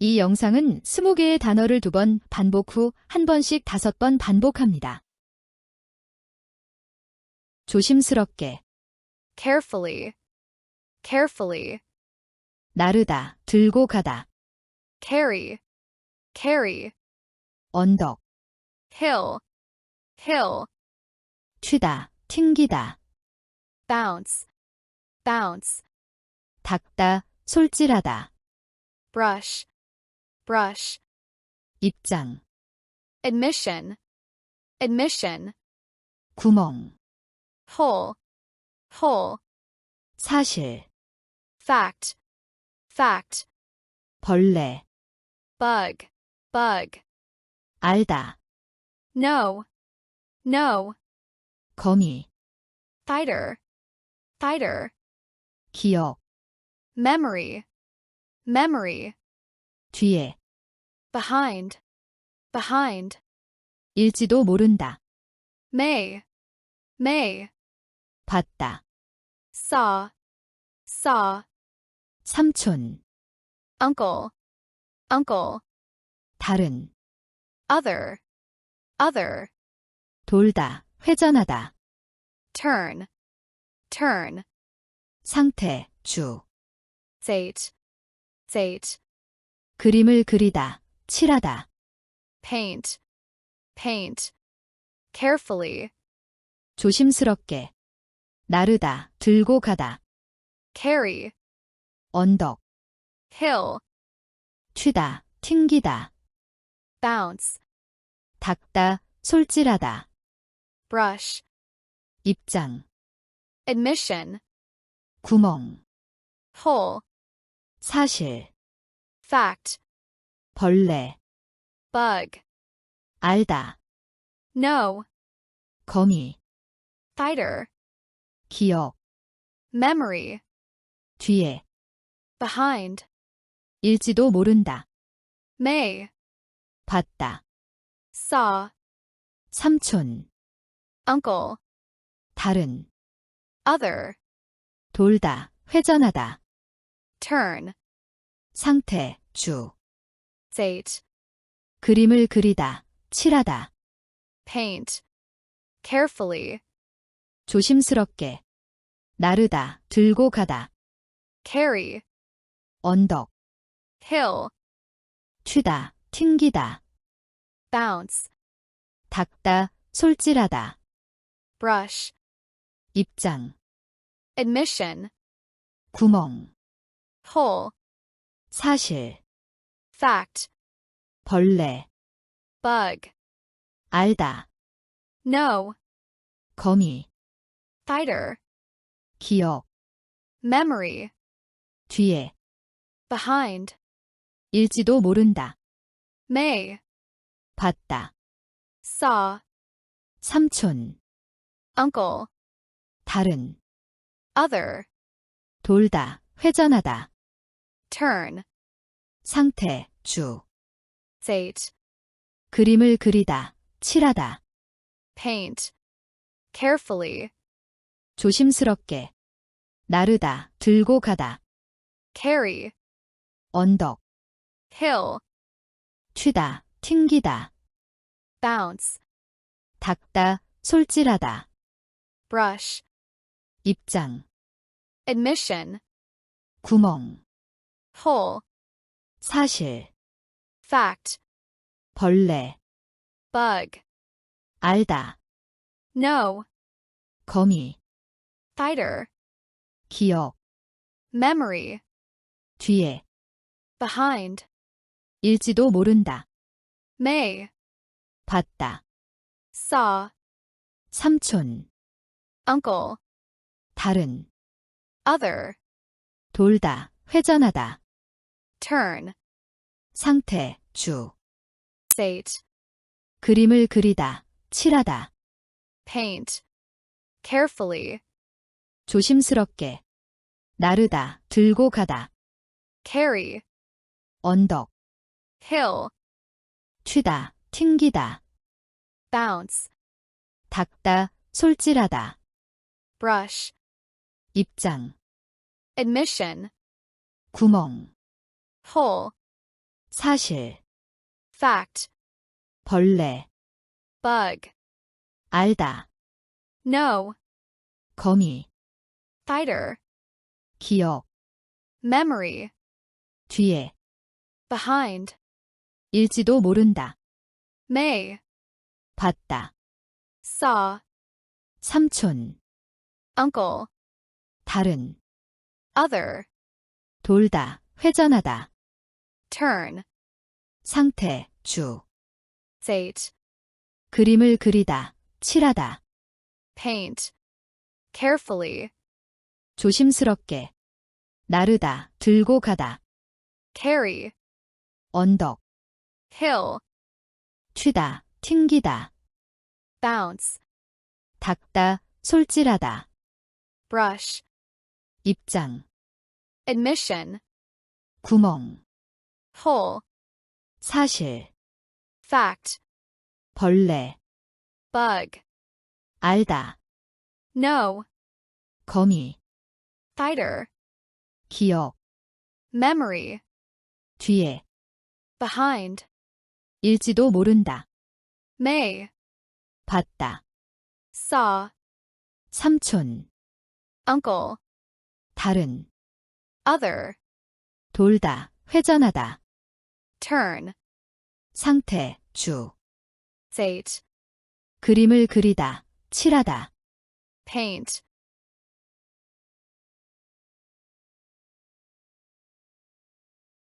이 영상은 20개의 단어를 두 번 반복 후 한 번씩 다섯 번 반복합니다. 조심스럽게, carefully, carefully, 나르다, 들고 가다, carry, carry, 언덕, hill, hill, 튀다, 튕기다, bounce, bounce, 닦다, 솔질하다, brush, brush, 입장, admission, admission, 구멍, hole, hole, 사실, fact, fact, 벌레, bug, bug, 알다, no, no, 거미, fighter, fighter, 기억, memory, memory, 뒤에, behind, behind, 일지도 모른다, may, may, 봤다, saw, saw, 삼촌, uncle, uncle, 다른, other, other, 돌다, 회전하다, turn, turn, 상태, 주, state, state, 그림을 그리다, 칠하다, paint, paint, carefully, 조심스럽게, 나르다, 들고 가다, carry, 언덕, hill, 튀다, 튕기다, bounce, 닦다, 솔질하다, brush, 입장, admission, 구멍, hole, 사실, fact, 벌레, bug, 알다, know, 거미, fighter, 기억, memory, 뒤에, behind, 일지도 모른다, may, 봤다, saw, 삼촌, uncle, 다른, other, 돌다, 회전하다, turn, 상태, 주, state, 그림을 그리다, 칠하다, paint, carefully, 조심스럽게, 나르다, 들고 가다, carry, hill, 언덕, 튀다, 튕기다, bounce, 닦다, 솔질하다, brush, 입장, admission, 구멍, hole, 사실, fact, 벌레, bug, 알다, know, fighter, 거미, 기억, memory, 뒤에, behind, 일지도 모른다, may, 봤다, saw, uncle, 삼촌, 다른, other, 돌다, 회전하다, turn, 상태, 주, state, 그림을 그리다, 칠하다, paint, carefully, 조심스럽게, 나르다, 들고 가다, carry, hill, 언덕, 튀다, 튕기다, bounce, 닦다, 솔질하다, brush, 입장, admission, 구멍, hole, 사실, fact, 벌레, bug, 알다, know, fighter, 거미, 기억, memory, 뒤에, behind, 일지도 모른다, may, 봤다, saw, uncle, 삼촌, 다른, other, 돌다, 회전하다, turn, 상태, 주, state, 그림을 그리다, 칠하다, paint, carefully, 조심스럽게, 나르다, 들고 가다, carry, hill, 언덕, 튀다, 튕기다, bounce, 닦다, 솔질하다, brush, 입장, admission, 구멍, hole, 사실, fact, 벌레, bug, 알다, know, 거미, fighter, 기억, memory, 뒤에, behind, 일지도 모른다, may, 봤다, saw, 삼촌, uncle, 다른, other, 돌다, 회전하다, turn, 상태, 주, sate, 그림을 그리다, 칠하다, paint, carefully, 조심스럽게, 나르다, 들고 가다, carry, 언덕, hill, 튀다, 튕기다, bounce, 닦다, 솔질하다, brush, 입장, admission, 구멍, hole, 사실, fact, 벌레, bug, 알다, know, fighter, 거미, 기억, memory, 뒤에, behind, 일지도 모른다, may, 봤다, saw, uncle, 삼촌, 다른, other, 돌다, 회전하다, turn, 상태, 주, sate, 그림을 그리다, 칠하다, paint,